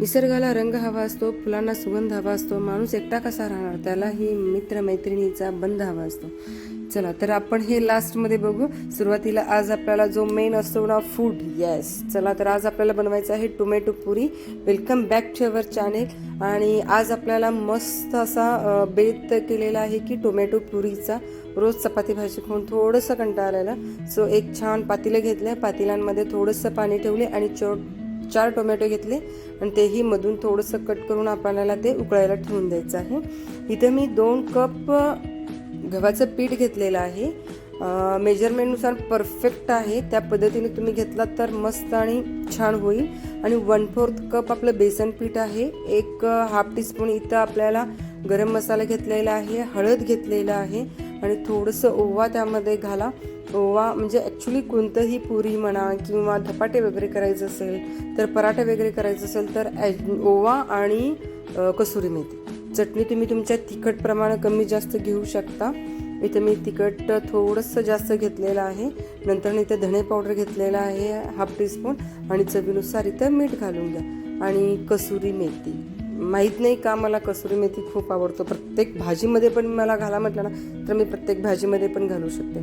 निसर्गाला रंग हवा असतो फुलांना सुगंध हवा असतो माणूस एकटा कसा राहणार? त्यालाही ही मित्रमैत्रिणीचा बंध हवा असतो. चला तर आपण हे लास्टमध्ये बघू. सुरुवातीला आज आपल्याला जो मेन असतो ना फूड येस चला तर आज आपल्याला बनवायचं आहे tomato puri. Welcome back to our channel आणि आज आपल्याला मस्त असा बेत केलेला आहे की टोमॅटो पुरीचा. रोज चपाती भाजी खाऊन थोडंसं कंटाळा आलेला सो एक छान पातेलं घेतलं पातेल्यांमध्ये थोडंसं पाणी ठेवले आणि चो चार टोमॅटो घेतले आणि तेही मधून थोडंसं कट करून आपल्याला ते उकळायला ठेवून द्यायचं आहे. इथं मी दोन कप गव्हाचं पीठ घेतलेलं आहे. मेजरमेंटनुसार परफेक्ट आहे. त्या पद्धतीने तुम्ही घेतलात तर मस्त आणि छान होईल. आणि वन फोर्थ कप आपलं बेसन पीठ आहे. एक हाफ टीस्पून इथं आपल्याला गरम मसाला घेतलेला आहे हळद घेतलेला आहे. आणि थोडंसं ओवा त्यामध्ये घाला. ओवा म्हणजे ॲक्च्युली कोणतंही पुरी म्हणा किंवा धपाटे वगैरे करायचं असेल तर पराठे वगैरे करायचं असेल तर ॲज- ओवा आणि कसुरी मेथी. चटणी तुम्ही तुमच्या तिखट प्रमाण कमी जास्त घेऊ शकता. इथं मी तिखट थोडंसं जास्त घेतलेलं आहे. नंतर इथे धणे पावडर घेतलेला आहे हाफ टीस्पून आणि चवीनुसार इथं मीठ घालून घ्या. आणि कसुरी मेथी. माहीत नाही का मला कसुरी मेथी खूप आवडतो. प्रत्येक भाजीमध्ये पण मला घाला म्हटलं ना तर मी प्रत्येक भाजीमध्ये पण घालू शकते.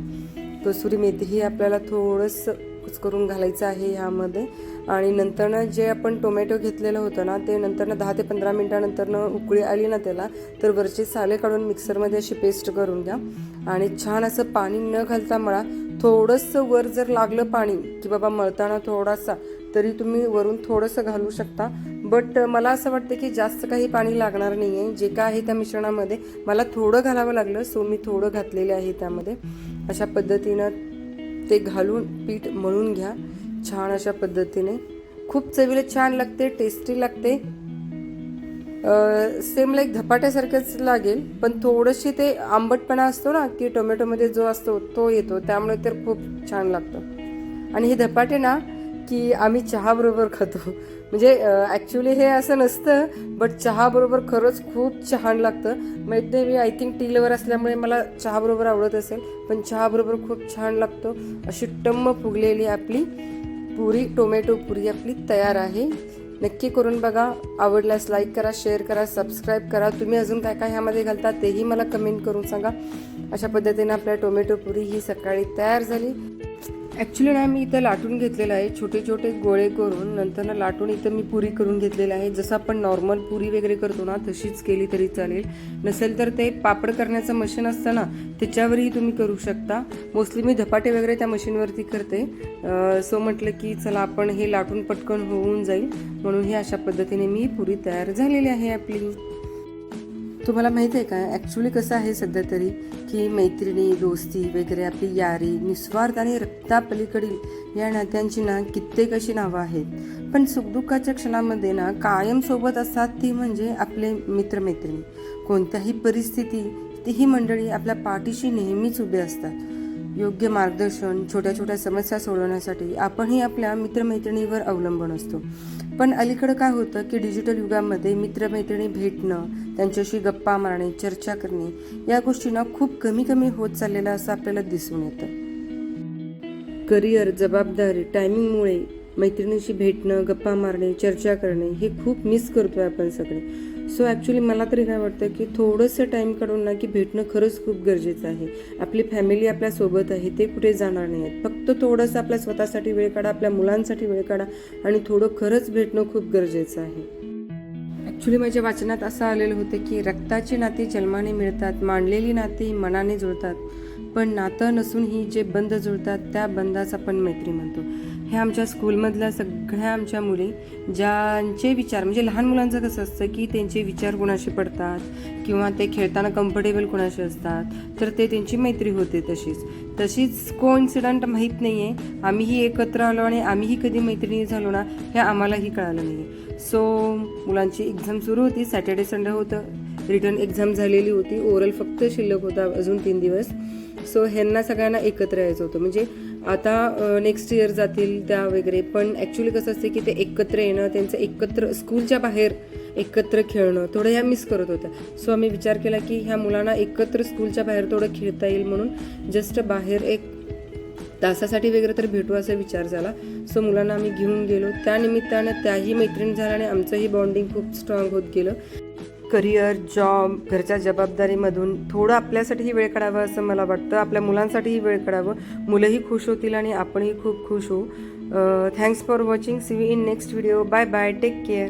कसुरी मेथी ही आपल्याला थोडंसं करून घालायचं आहे ह्यामध्ये. आणि नंतरनं जे आपण टोमॅटो घेतलेलं होतं ना ते नंतरनं दहा ते पंधरा मिनटानंतरनं उकळी आली ना त्याला तर वरचे साले काढून मिक्सरमध्ये अशी पेस्ट करून घ्या. आणि छान असं पाणी न घालता मळा. थोडंसं वर जर लागलं पाणी की बाबा मळताना थोडासा तरी तुम्ही वरून थोडंसं घालू शकता. बट मला असं वाटतं की जास्त काही पाणी लागणार नाही आहे जे काय आहे त्या मिश्रणामध्ये मला थोडं घालावं लागलं सो मी थोडं घातलेले आहे त्यामध्ये. अशा पद्धतीनं ते घालून पीठ मळून घ्या. छान अशा पद्धतीने. खूप चवीला छान लागते टेस्टी लागते. सेम लाईक धपाट्यासारखंच लागेल पण थोडंशी ते आंबटपणा असतो ना की टोमॅटोमध्ये जो असतो तो येतो. त्यामुळे तर खूप छान लागतं. आणि हे धपाटे ना की आम्ही चहाबरोबर खातो. म्हणजे ॲक्च्युली हे असं नसतं बट चहाबरोबर खरंच खूप छान लागतं. माहीत नाही मी आय थिंक टी लवर असल्यामुळे मला चहाबरोबर आवडत असेल पण चहाबरोबर खूप छान लागतो. अशी टम्म फुगलेली आपली पुरी टोमॅटो पुरी आपली तयार आहे. नक्की करून बघा. आवडल्यास लाईक करा शेअर करा सबस्क्राईब करा. तुम्ही अजून काय काय ह्यामध्ये घालता तेही मला कमेंट करून सांगा. अशा पद्धतीने आपल्या टोमॅटो पुरी ही सकाळी तयार झाली. ॲक्च्युली ना मी इथं लाटून घेतलेलं आहे. छोटे छोटे गोळे करून नंतर ना लाटून इथं मी पुरी करून घेतलेलं आहे. जसं आपण नॉर्मल पुरी वगैरे करतो ना तशीच केली तरी चालेल. नसेल तर ते पापड करण्याचं मशीन असतं ना त्याच्यावरही तुम्ही करू शकता. मोस्टली मी धपाटे वगैरे त्या मशीनवरती करते. सो म्हटलं की चला आपण हे लाटून पटकन होऊन जाईल. म्हणून ही अशा पद्धतीने मी पुरी तयार झालेली आहे आपली. तुम्हाला माहीत आहे का? ॲक्च्युली कसं आहे सध्या तरी की मैत्रिणी दोस्ती वगैरे आपली यारी निस्वार्थ आणि रक्तापलीकडील या नात्यांची ना कित्येक अशी नावं आहेत. पण सुखदुःखाच्या क्षणामध्ये ना कायम सोबत असतात ती म्हणजे आपले मित्रमैत्रिणी. कोणत्याही परिस्थिती ती ही मंडळी आपल्या पाठीशी नेहमीच उभे असतात. योग्य मार्गदर्शन छोट्या छोट्या समस्या सोडवण्यासाठी आपणही आपल्या मित्रमैत्रिणीवर अवलंबून असतो. पण अलीकडं काय होतं की डिजिटल युगामध्ये मित्रमैत्रिणी भेटणं त्यांच्याशी गप्पा मारणे चर्चा करणे या गोष्टींना खूप कमी कमी होत चाललेलं असं आपल्याला दिसून येतं. करिअर जबाबदारी टायमिंगमुळे मैत्रिणीशी भेटणं गप्पा मारणे चर्चा करणे हे खूप मिस करतोय आपण सगळे. सो ॲक्च्युली मला तरी काय वाटतं की थोडंसं टाईम काढून ना की भेटणं खरंच खूप गरजेचं आहे. आपली फॅमिली आपल्यासोबत आहे ते कुठे जाणार नाही आहेत फक्त थोडंसं आपल्या स्वतःसाठी वेळ काढा आपल्या मुलांसाठी वेळ काढा आणि थोडं खरंच भेटणं खूप गरजेचं आहे. ॲक्च्युली माझ्या वाचनात असं आलेलं होतं की रक्ताची नाती जन्माने मिळतात मांडलेली नाती मनाने जुळतात. पण नातं नसून ही जे बंध जुळतात त्या बंधाच आपण मैत्री म्हणतो. हे आमच्या स्कूलमधल्या सगळ्या आमच्या मुली ज्यांचे विचार म्हणजे लहान मुलांचं कसं असतं की त्यांचे विचार कुणाशी पडतात किंवा ते खेळताना कम्फर्टेबल कुणाशी असतात तर ते त्यांची मैत्री होते तशीच. तशीच को इन्सिडंट माहीत नाही आहे आम्हीही एकत्र आलो आणि आम्हीही कधी मैत्रिणी झालो ना हे आम्हालाही कळालं नाही आहे सो मुलांची एक्झाम सुरू होती सॅटर्डे संडे होतं. रिटर्न एक्झाम झालेली होती. ओरल फक्त शिल्लक होता अजून तीन दिवस. सो ह्यांना सगळ्यांना एकत्र यायचं होतं. म्हणजे आता नेक्स्ट इयर जातील त्या वगैरे पण ॲक्च्युली कसं असते की ते एकत्र येणं त्यांचं एकत्र स्कूलच्या बाहेर एकत्र खेळणं थोडं ह्या मिस करत होत्या. सो आम्ही विचार केला की ह्या मुलांना एकत्र स्कूलच्या बाहेर थोडं खेळता येईल म्हणून जस्ट बाहेर एक तासासाठी वगैरे तर भेटू असा विचार झाला. सो मुलांना आम्ही घेऊन गेलो. त्यानिमित्तानं त्याही मैत्रीण झाल्याने आमचंही बॉन्डिंग खूप स्ट्रॉंग होत गेलं. करिअर जॉब घरच्या जबाबदारीमधून थोडं आपल्यासाठीही वेळ काढावा असं मला वाटतं. आपल्या मुलांसाठीही वेळ काढावं. मुलंही खुश होतील आणि आपणही खूप खुश होऊ. Thanks for watching see you in next video bye bye take care